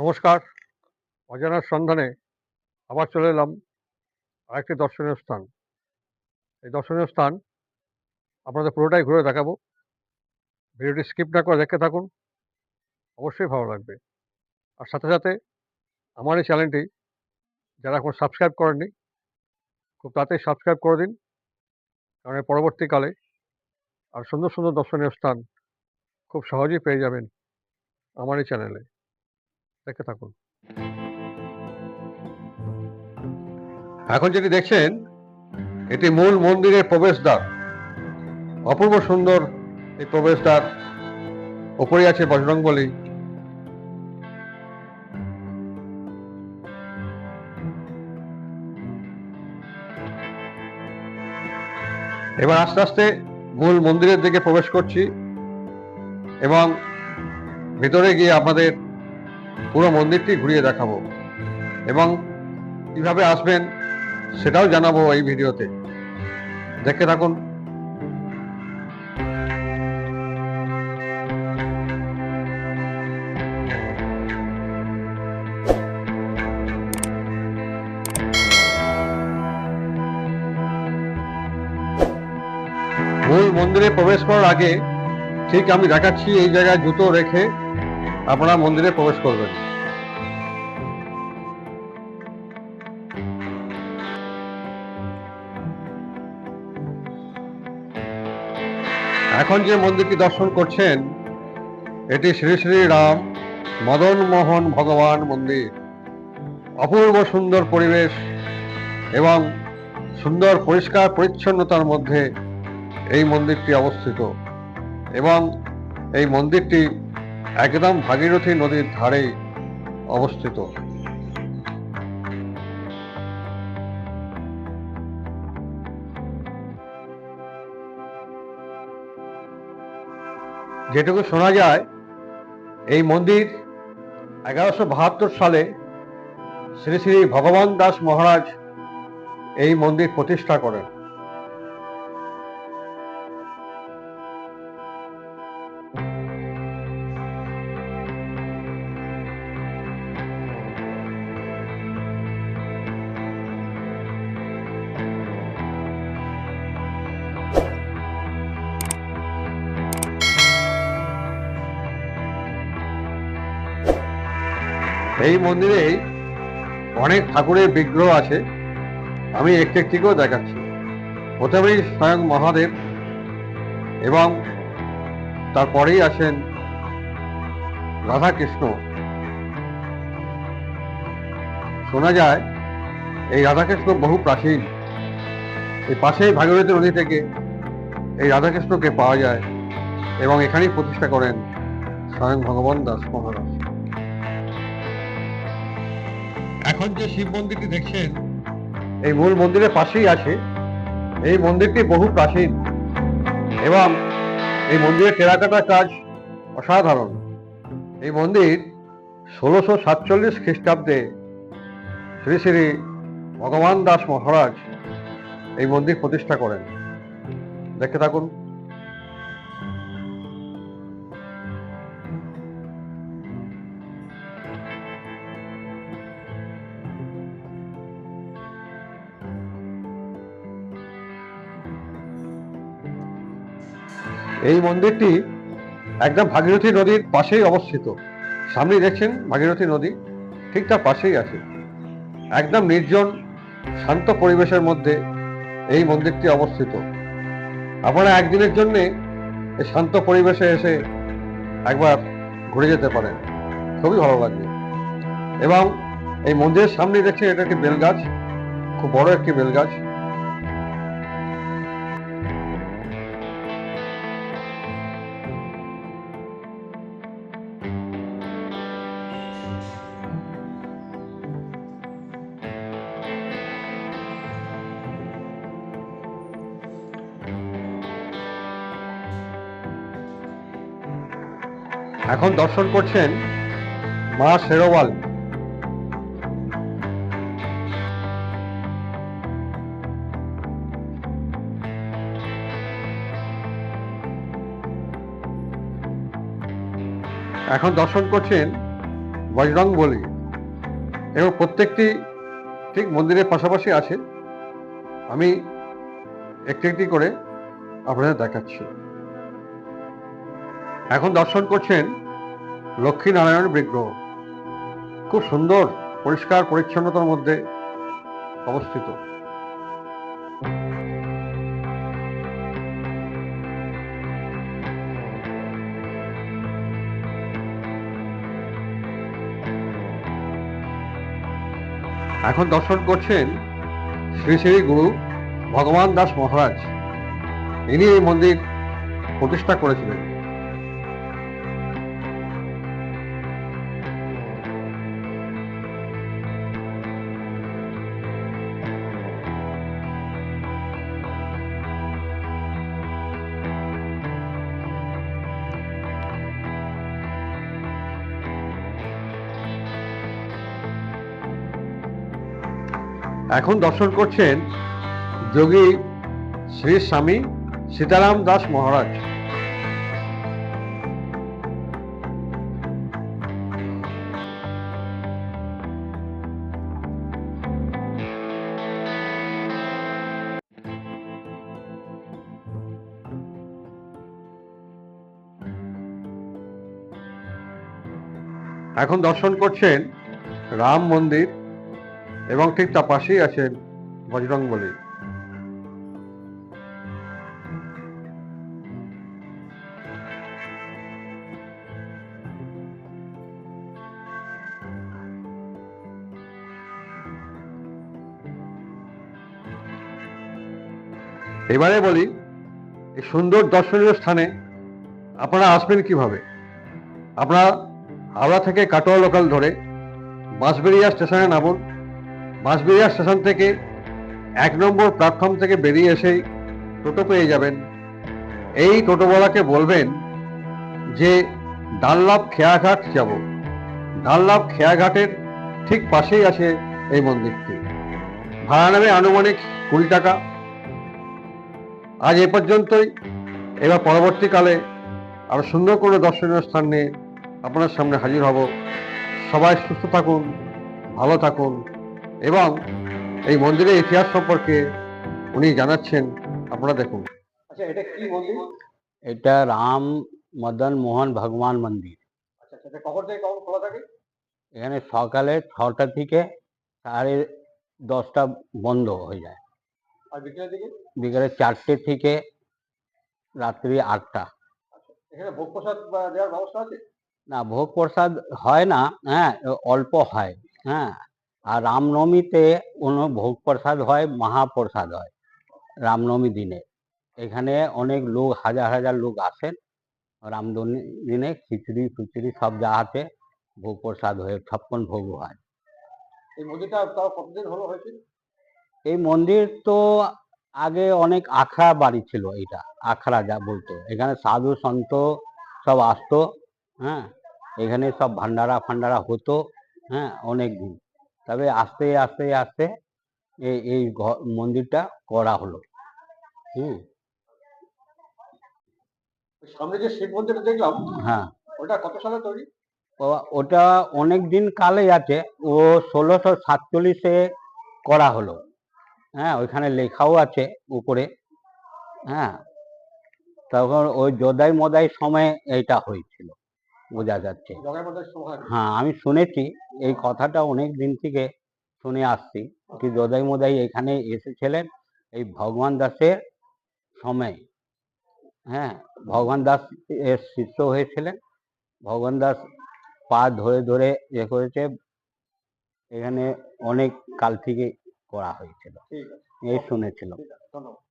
নমস্কার। অজানার সন্ধানে আবার চলে এলাম আরেকটি দর্শনীয় স্থান। এই দর্শনীয় স্থান আপনাদের পুরোটাই ঘুরে দেখাবো। ভিডিওটি স্কিপ না করে দেখতে থাকুন, অবশ্যই ভালো লাগবে। আর সাথে সাথে আমার এই চ্যানেলটি যারা এখন সাবস্ক্রাইব করেননি, খুব তাড়াতাড়ি সাবস্ক্রাইব করে দিন। কারণ পরবর্তীকালে আর সুন্দর সুন্দর দর্শনীয় স্থান খুব সহজেই পেয়ে যাবেন আমার এই চ্যানেলে। দেখতে থাকুন। এখন যেটি দেখছেন এটি মূল মন্দিরের প্রবেশদ্বার। অপূর্ব সুন্দর এই প্রবেশদ্বার। ওপরে আছে বজরংবলী। এবার আস্তে আস্তে মূল মন্দিরের দিকে প্রবেশ করছি এবং ভিতরে গিয়ে আপনাদের পুরো মন্দিরটি ঘুরিয়ে দেখাবো। এবং কীভাবে আসবেন সেটাও জানাব এই ভিডিওতে। দেখে থাকুন। মূল মন্দিরে প্রবেশ করার আগে ঠিক আমি দেখাচ্ছি এই জায়গায় জুতো রেখে আপনারা মন্দিরে প্রবেশ করবেন। এখন যে মন্দিরটি দর্শন করছেন, এটি শ্রী শ্রী রাম মদন মোহন ভগবান মন্দির। অপূর্ব সুন্দর পরিবেশ এবং সুন্দর, পরিষ্কার, পরিচ্ছন্নতার মধ্যে এই মন্দিরটি অবস্থিত। এবং এই মন্দিরটি একদম ভাগীরথী নদীর ধারে অবস্থিত। যেটুকু শোনা যায়, এই মন্দির এগারোশো বাহাত্তর সালে শ্রী শ্রী ভগবান দাস মহারাজ এই মন্দির প্রতিষ্ঠা করেন। এই মন্দিরে অনেক ঠাকুরের বিগ্রহ আছে। আমি একটি একটিকেও দেখাচ্ছি। প্রথমেই স্বয়ং মহাদেব এবং তারপরেই আছেন রাধাকৃষ্ণ। শোনা যায়, এই রাধাকৃষ্ণ বহু প্রাচীন। এই পাশেই ভাগীরথী নদী থেকে এই রাধাকৃষ্ণকে পাওয়া যায় এবং এখানেই প্রতিষ্ঠা করেন স্বয়ং ভগবান দাস মহারাজ। এখন যে শিব মন্দিরটি দেখছেন, এই মূল মন্দিরের পাশেই আছে। এই মন্দিরটি বহু প্রাচীন এবং এই মন্দিরের টেরাকাটা কাজ অসাধারণ। এই মন্দির ষোলোশো সাতচল্লিশ খ্রিস্টাব্দে শ্রী শ্রী ভগবান দাস মহারাজ এই মন্দির প্রতিষ্ঠা করেন। দেখতে থাকুন। এই মন্দিরটি একদম ভাগীরথী নদীর পাশেই অবস্থিত। সামনে দেখছেন ভাগীরথী নদী, ঠিক তার পাশেই আছে। একদম নির্জন, শান্ত পরিবেশের মধ্যে এই মন্দিরটি অবস্থিত। আপনারা একদিনের জন্য এই শান্ত পরিবেশে এসে একবার ঘুরে যেতে পারেন। খুবই ভালো লাগবে। এবং এই মন্দিরের সামনে দেখছেন এটা একটি বেলগাছ, খুব বড় একটি বেলগাছ। এখন দর্শন করছেন মা শেরোয়াল এখন দর্শন করছেন বজরং বলি। এবং প্রত্যেকটি ঠিক মন্দিরের পাশাপাশি আছে। আমি একটি একটি করে আপনাদের দেখাচ্ছি। এখন দর্শন করছেন লক্ষ্মী নারায়ণ বিগ্রহ। খুব সুন্দর, পরিষ্কার, পরিচ্ছন্নতার মধ্যে অবস্থিত। এখন দর্শন করছেন শ্রী শ্রী গুরু ভগবান দাস মহারাজ। ইনি এই মন্দির প্রতিষ্ঠা করেছিলেন। এখন দর্শন করছেন যোগী শ্রী স্বামী সীতারাম দাস মহারাজ। এখন দর্শন করছেন রাম মন্দির। এবং ঠিক তার পাশেই আছেন বজরং বলি। এবারে বলি, এই সুন্দর দর্শনীয় স্থানে আপনারা আসবেন কীভাবে? আপনারা হাওড়া থেকে কাটোয়া লোকাল ধরে বাঁশবেড়িয়া স্টেশনে নামুন। বাঁশবেড়িয়া স্টেশন থেকে এক নম্বর প্ল্যাটফর্ম থেকে বেরিয়ে এসেই টোটো পেয়ে যাবেন। এই টোটোওয়ালাকে বলবেন যে ডানলাভ খেয়াঘাট যাব। ডানলাভ খেয়াঘাটের ঠিক পাশেই আছে এই মন্দিরটি। ভাড়া নেবে আনুমানিক কুড়ি টাকা। আজ এ পর্যন্তই। এবার পরবর্তীকালে আরও সুন্দর করে দর্শনীয় স্থান নিয়ে আপনার সামনে হাজির হব। সবাই সুস্থ থাকুন, ভালো থাকুন। এবং এই মন্দিরের ইতিহাস সম্পর্কে উনি জানাচ্ছেন। আপনারা দেখুন। আচ্ছা এটা কি মন্দির? এটা রাম মদন মোহন ভগবান মন্দির। আচ্ছা এটা কখন থেকে কখন খোলা থাকে? এখানে সকালে ছটা থেকে সাড়ে দশটা বন্ধ হয়ে যায়। আর বিকেলের দিকে? বিকেলে চারটে থেকে রাত্রি আটটা। এখানে ভোগ প্রসাদ দেওয়ার ব্যবস্থা আছে? না ভোগ প্রসাদ হয় না হ্যাঁ অল্প হয় হ্যাঁ। আর রামনবমীতে কোনো ভোগ প্রসাদ হয় মহাপ্রসাদ হয় রামনবমী দিনে। এখানে অনেক লোক হাজার হাজার লোক আসেন। রামনবমী দিনে খিচুড়ি ফুচুড়ি সব যা আছে ভোগ প্রসাদ হয়ে ছাপ্পন ভোগ হয়। এই মন্দিরটা তাও কতদিন হলো হয়েছে? এই মন্দির তো আগে অনেক আখড়া বাড়ি ছিল এটা আখড়া যা বলতো। এখানে সাধু সন্ত সব আসতো হ্যাঁ? এখানে সব ভান্ডারা ফান্ডারা হতো হ্যাঁ? অনেক দিন তবে আস্তে আস্তে আস্তে এই এই মন্দিরটা করা হলো। হুম। সামনে যে শিব মন্দিরটা দেখলাম হ্যাঁ। ওটা কত সালে তৈরি? ওটা অনেক দিন কালে আছে। ও ষোলোশো সাতচল্লিশে করা হলো। হ্যাঁ ওইখানে লেখাও আছে উপরে। হ্যাঁ। তখন ওই যোদাই মোদাই সময় এইটা হয়েছিল। বোঝা যাচ্ছে। হ্যাঁ আমি শুনেছি। এই কথাটা অনেক দিন থেকে শুনে আসছি কি যোদাই মোদাই এখানে এসেছিলেন এই ভগবান দাসের সময়। হ্যাঁ ভগবান দাস এর শিষ্য হয়েছিলেন। ভগবান দাস পা ধরে ধরে ইয়ে করেছে। এখানে অনেক কাল থেকে করা হয়েছিল। এই শুনেছিল ঠিক আছে ধন্যবাদ।